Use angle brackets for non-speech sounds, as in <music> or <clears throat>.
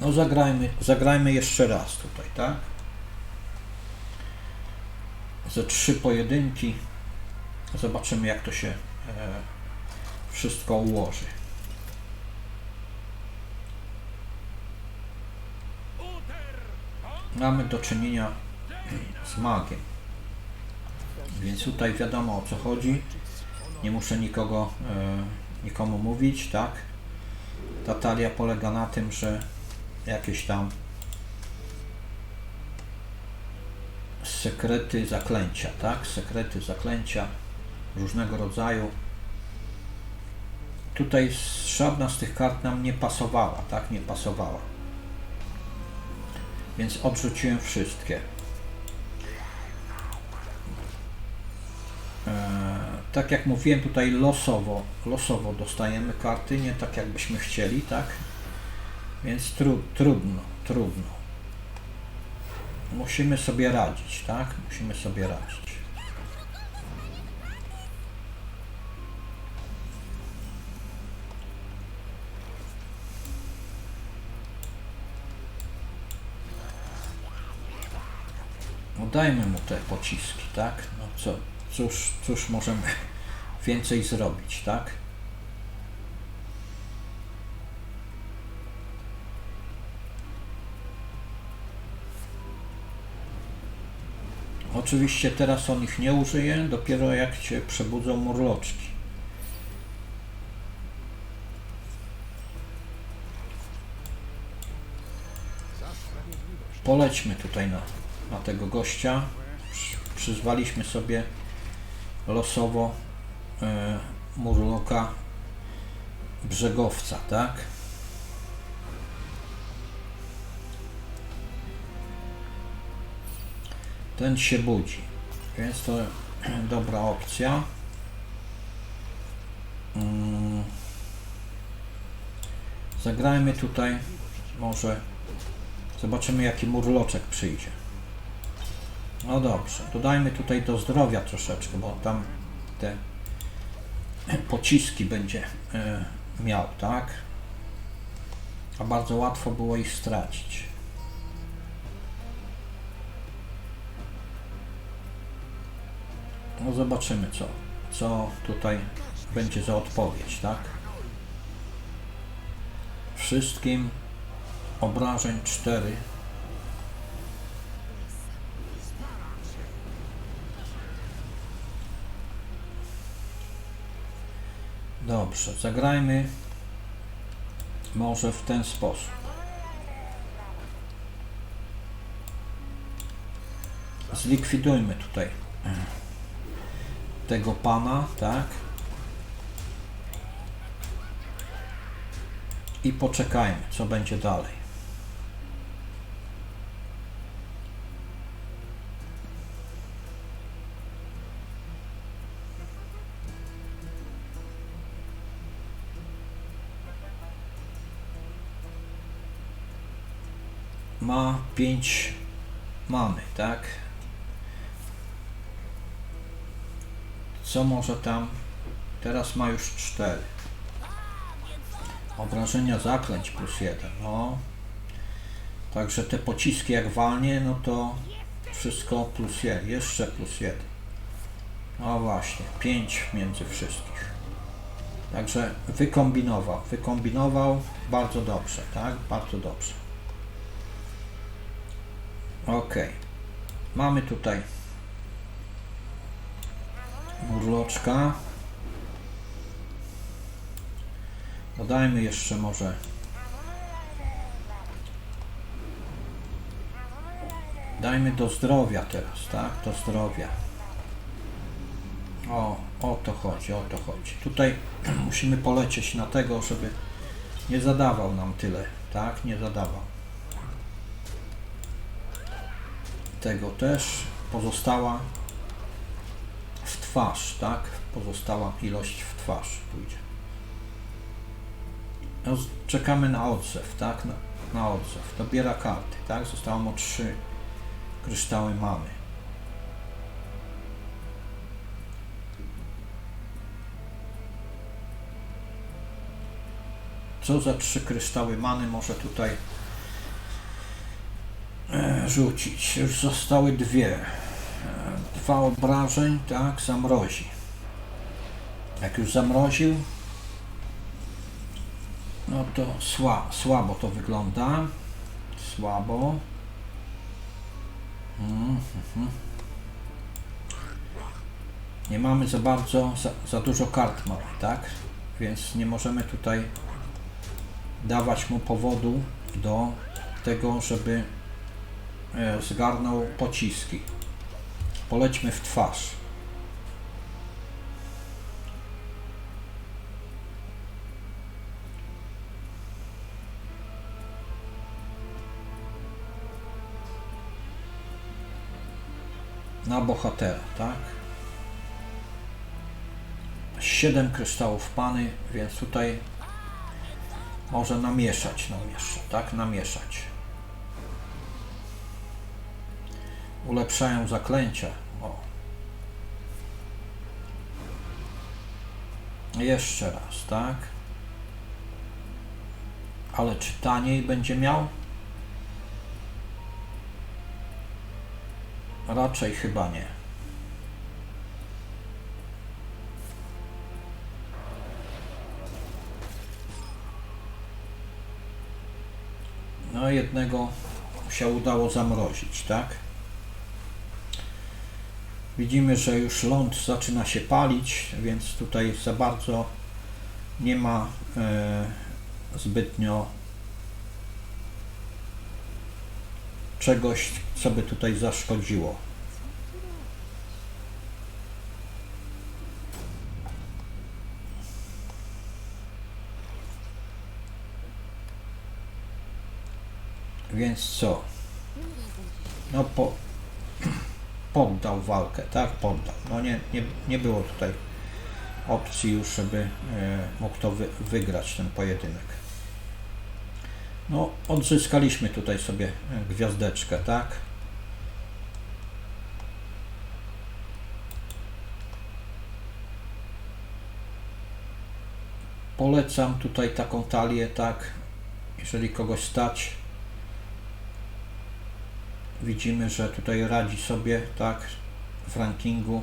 No zagrajmy, zagrajmy jeszcze raz tutaj, tak? Ze trzy pojedynki. Zobaczymy jak to się e, wszystko ułoży. Mamy do czynienia z magiem. Więc tutaj wiadomo o co chodzi. Nie muszę nikogo, e, nikomu mówić, tak? Ta talia polega na tym, że jakieś tam sekrety zaklęcia, tak? Sekrety zaklęcia różnego rodzaju. Tutaj żadna z tych kart nam nie pasowała, tak? Nie pasowała. Więc odrzuciłem wszystkie. Eee, tak jak mówiłem, tutaj losowo, losowo dostajemy karty, nie tak jakbyśmy chcieli, tak? Więc tru, trudno, trudno. Musimy sobie radzić, tak? Musimy sobie radzić. No dajmy mu te pociski, tak? No co, cóż, cóż możemy więcej zrobić, tak? Oczywiście teraz on ich nie użyje, dopiero jak się przebudzą murloczki. Polećmy tutaj na, na tego gościa. Przy- Przyzwaliśmy sobie losowo e, murloka brzegowca, tak? Ten się budzi, więc to <clears throat> dobra opcja. Mm. Zagrajmy tutaj, może zobaczymy jaki murloczek przyjdzie. No dobrze, dodajmy tutaj do zdrowia troszeczkę, bo tam te <clears throat> pociski będzie e, miał, tak? A bardzo łatwo było ich stracić. No zobaczymy co, co tutaj będzie za odpowiedź, tak? Wszystkim obrażeń 4 Dobrze, zagrajmy może w ten sposób. Zlikwidujmy tutaj tego pana, tak? I poczekajmy, co będzie dalej. Ma 5 mamy, tak? Co może tam? Teraz ma już 4. Obrażenia zaklęć plus 1. No. Także te pociski jak walnie, no to wszystko plus 1. Jeszcze plus 1. No właśnie, 5 między wszystkich. Także wykombinował. Wykombinował bardzo dobrze, tak? Bardzo dobrze. Ok. Mamy tutaj murloczka. Dodajmy jeszcze może Dajmy do zdrowia teraz, tak? Do zdrowia. O, o to chodzi, o to chodzi. Tutaj <clears throat> musimy polecieć na tego, żeby nie zadawał nam tyle, tak? Nie zadawał. Tego też pozostała twarz, tak? Pozostała ilość w twarz pójdzie. No, czekamy na odzew, tak? Na, na odzew. Dobiera karty, tak? Zostało mu trzy kryształy mamy. Co za trzy kryształy many może tutaj e, rzucić. Już zostały dwie. Dwa obrażeń, tak, zamrozi. Jak już zamroził, no to sła, słabo to wygląda. Słabo. Mm, mhm. Nie mamy za bardzo, za, za dużo kart tak? Więc nie możemy tutaj dawać mu powodu do tego, żeby e, zgarnął pociski. Polećmy w twarz. Na bohatera, tak? 7 kryształów pany, więc tutaj może namieszać, namiesza, tak? Namieszać. Ulepszają zaklęcia. O. Jeszcze raz, tak? Ale czy taniej będzie miał? Raczej chyba nie. No jednego się udało zamrozić, tak? Widzimy, że już ląd zaczyna się palić, więc tutaj za bardzo nie ma e, zbytnio czegoś, co by tutaj zaszkodziło. Więc co? No po, poddał walkę, tak? Poddał. No nie, nie, nie było tutaj opcji już, żeby e, mógł to wy, wygrać ten pojedynek. No, odzyskaliśmy tutaj sobie e, gwiazdeczkę, tak? Polecam tutaj taką talię, tak? Jeżeli kogoś stać, widzimy, że tutaj radzi sobie, tak? W rankingu